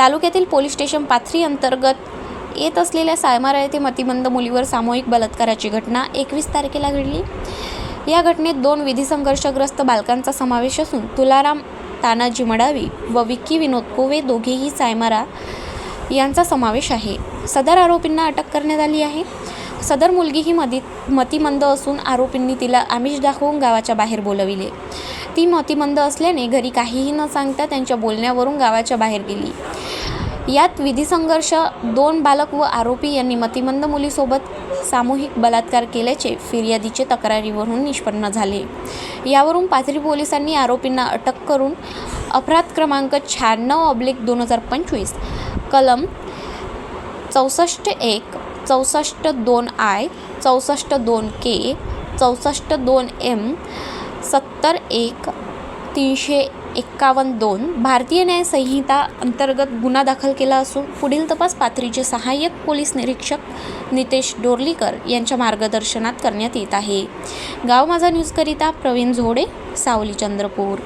तालुक्यातील police station Pathri अंतर्गत येत असलेल्या सायमारा येथे मतिमंद मुलीवर सामूहिक बलात्काराची घटना एकवीस तारखेला घडली. या घटनेत दोन विधी संघर्षग्रस्त बालकांचा समावेश असून तुलाराम तानाजी मडावी व विक्की विनोद कोवे दोघेही सायमारा यांचा समावेश आहे. सदर आरोपींना अटक करण्यात आली आहे. सदर मुलगी ही मदी मतिमंद असून आरोपींनी तिला आमिष दाखवून गावाच्या बाहेर बोलविले. ती मतिमंद असल्याने घरी काहीही न सांगता त्यांच्या बोलण्यावरून गावाच्या बाहेर गेली. यात विधी संघर्ष दोन बालक व आरोपी यांनी मतिमंद मुलीसोबत सामूहिक बलात्कार केल्याचे फिर्यादीचे तक्रारीवरून निष्पन्न झाले. यावरून पाथरी पोलिसांनी आरोपींना अटक करून अपराध क्रमांक शहाण्णव ऑब्लिक दोन हजार पंचवीस कलम चौसष्ट एक चौसष्ट दोन आय चौसष्ट दोन के चौसष्ट दोन एम सत्तर एक तीनशे एक्कावन्न दोन. भारतीय न्याय संहिता अंतर्गत गुन्हा दाखल केला असून पुढील तपास पाथरीचे सहाय्यक पोलीस निरीक्षक नितेश डोर्लीकर यांच्या मार्गदर्शनात करण्यात येत आहे. गाव माझा न्यूजकरिता प्रवीण झोडे सावली चंद्रपूर.